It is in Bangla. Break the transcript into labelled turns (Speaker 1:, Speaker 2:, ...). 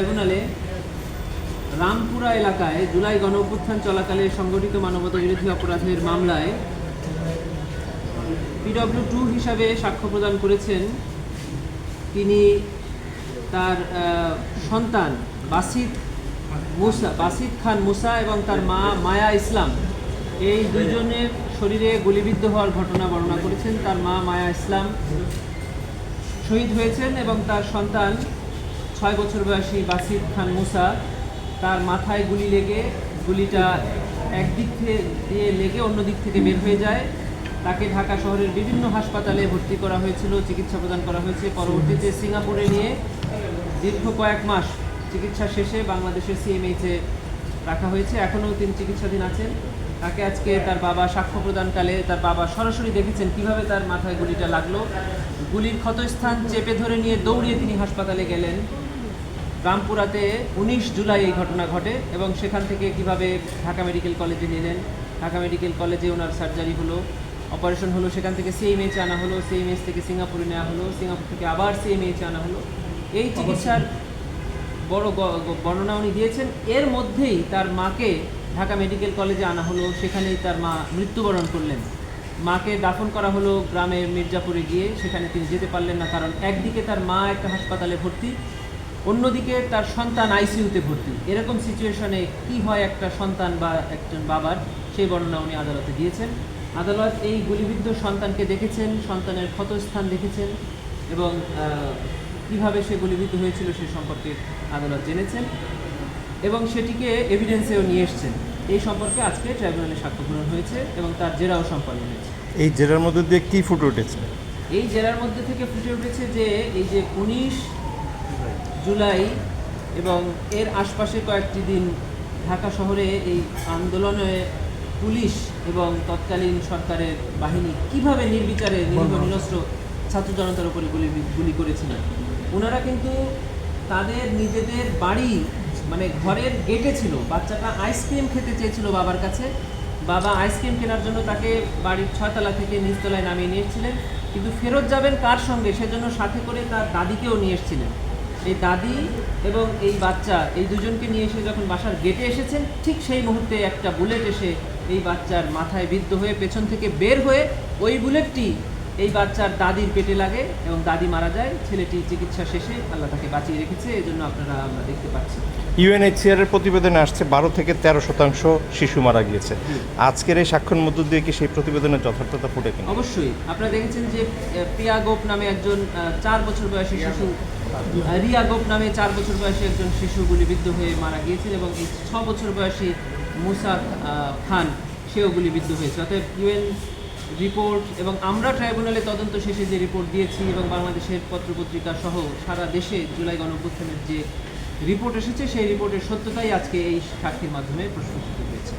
Speaker 1: ট্রাইব্যুনালে রামপুরা এলাকায় জুলাই গণ অভ্যুত্থান চলাকালে সংগঠিত মানবতা বিরোধী অপরাধের মামলায় পিডব্লিউ টু হিসাবে সাক্ষ্য প্রদান করেছেন তিনি তার সন্তান বাসিদ মুসা, বাসিদ খান মুসা এবং তার মা মায়া ইসলাম। এই দুইজনের শরীরে গুলিবিদ্ধ হওয়ার ঘটনা বর্ণনা করেছেন। তার মা মায়া ইসলাম শহীদ হয়েছেন এবং তার সন্তান ছয় বছর বয়সী বাসিদ খান মুসা তার মাথায় গুলি লেগে, গুলিটা একদিক দিয়ে লেগে অন্য দিক থেকে বের হয়ে যায়। তাকে ঢাকা শহরের বিভিন্ন হাসপাতালে ভর্তি করা হয়েছিল, চিকিৎসা প্রদান করা হয়েছে। পরবর্তীতে সিঙ্গাপুরে নিয়ে দীর্ঘ কয়েক মাস চিকিৎসা শেষে বাংলাদেশের সিএমএইচে রাখা হয়েছে। এখনও তিনি চিকিৎসাধীন আছেন। তাকে আজকে তার বাবা সাক্ষ্য প্রদানকালে তার বাবা সরাসরি দেখেছেন কীভাবে তার মাথায় গুলিটা লাগল। গুলির ক্ষতস্থান চেপে ধরে নিয়ে দৌড়িয়ে তিনি হাসপাতালে গেলেন। রামপুরাতে উনিশ জুলাই এই ঘটনা ঘটে এবং সেখান থেকে কীভাবে ঢাকা মেডিকেল কলেজে নিলেন ঢাকা মেডিকেল কলেজে ওনার সার্জারি হলো অপারেশন হলো সেখান থেকে সিএমএইচে আনা হলো সিএমএইচ থেকে সিঙ্গাপুরে নেওয়া হলো সিঙ্গাপুর থেকে আবার সিএমএইচে আনা হলো। এই চিকিৎসার বড় বর্ণনা উনি দিয়েছেন। এর মধ্যেই তার মাকে ঢাকা মেডিকেল কলেজে আনা হলো সেখানেই তার মা মৃত্যুবরণ করলেন। মাকে দাফন করা হলো গ্রামের মির্জাপুরে গিয়ে সেখানে তিনি যেতে পারলেন না কারণ একদিকে তার মা একটা হাসপাতালে ভর্তি অন্যদিকে তার সন্তান আইসিইউতে ভর্তি। এরকম সিচুয়েশনে কি হয় একটা সন্তান বা একজন বাবার? সেই বর্ণনা উনি আদালতে দিয়েছেন। আদালত এই গুলিবিদ্ধ সন্তানকে দেখেছেন সন্তানের ক্ষতস্থান দেখেছেন এবং কীভাবে সে গুলিবিদ্ধ হয়েছিল সে সম্পর্কে আদালত জেনেছেন এবং সেটিকে এভিডেন্সেও নিয়ে এসছেন। এই সম্পর্কে আজকে ট্রাইব্যুনালে সাক্ষ্য গ্রহণ হয়েছে এবং তার জেরাও সম্পন্ন হয়েছে।
Speaker 2: এই জেরার মধ্যে দিয়ে কি ফুটে উঠেছে?
Speaker 1: এই জেলার মধ্যে থেকে ফুটে উঠেছে যে এই যে উনিশ জুলাই এবং এর আশপাশে কয়েকটি দিন ঢাকা শহরে এই আন্দোলনে পুলিশ এবং তৎকালীন সরকারের বাহিনী কীভাবে নির্বিচারে নিরীহ নিরস্ত্র ছাত্র জনতার উপরে গুলি গুলি করেছিলেন ওনারা কিন্তু তাদের নিজেদের বাড়ি মানে ঘরের গেটে ছিল। বাচ্চাটা আইসক্রিম খেতে চেয়েছিল বাবার কাছে। বাবা আইসক্রিম কেনার জন্য তাকে বাড়ির ছয়তলা থেকে নিচতলায় নামিয়ে নিয়ে এসেছিলেন। কিন্তু ফেরত যাবেন কার সঙ্গে? সেজন্য সাথে করে তার দাদিকেও নিয়ে এসেছিলেন। এই দাদি এবং এই বাচ্চা, এই দুজনকে নিয়ে এসে যখন বাসার গেটে এসেছেন, ঠিক সেই মুহূর্তে একটা বুলেট এসে এই বাচ্চার মাথায় বিদ্ধ হয়ে পেছন থেকে বের হয়ে ওই বুলেটটি এই বাচ্চার দাদির পেটে লাগে এবং দাদি মারা যায়। ছেলেটি চিকিৎসা শেষে আল্লাহ তাকে বাঁচিয়ে রেখেছে এই জন্য আপনারা আমরা দেখতে পাচ্ছি।
Speaker 2: ইউএনএইচসিআর এর প্রতিবেদনে আসছে বারো থেকে তেরো শতাংশ শিশু মারা গিয়েছে। আজকের এই সাক্ষ্যের মধ্য দিয়ে কি সেই প্রতিবেদনের যথার্থতা ফুটে কিনা?
Speaker 1: অবশ্যই। আপনারা দেখেছেন যে প্রিয়া গোপ নামে একজন চার বছর বয়সী শিশু রিয়া গোপ নামে চার বছর বয়সী একজন শিশু গুলিবিদ্ধ হয়ে মারা গিয়েছেন এবং এই ছ বছর বয়সী মুসা আহ, খান সেও গুলিবিদ্ধ হয়েছে। অতএব ইউএন রিপোর্ট এবং আমরা ট্রাইব্যুনালে তদন্ত শেষে যে রিপোর্ট দিয়েছি এবং বাংলাদেশের পত্রপত্রিকা সহ সারা দেশে জুলাই গণঅভ্যুত্থানের যে রিপোর্ট এসেছে, সেই রিপোর্টের সত্যতাই আজকে এই সাক্ষীর মাধ্যমে প্রশ্নসূচিত হয়েছে।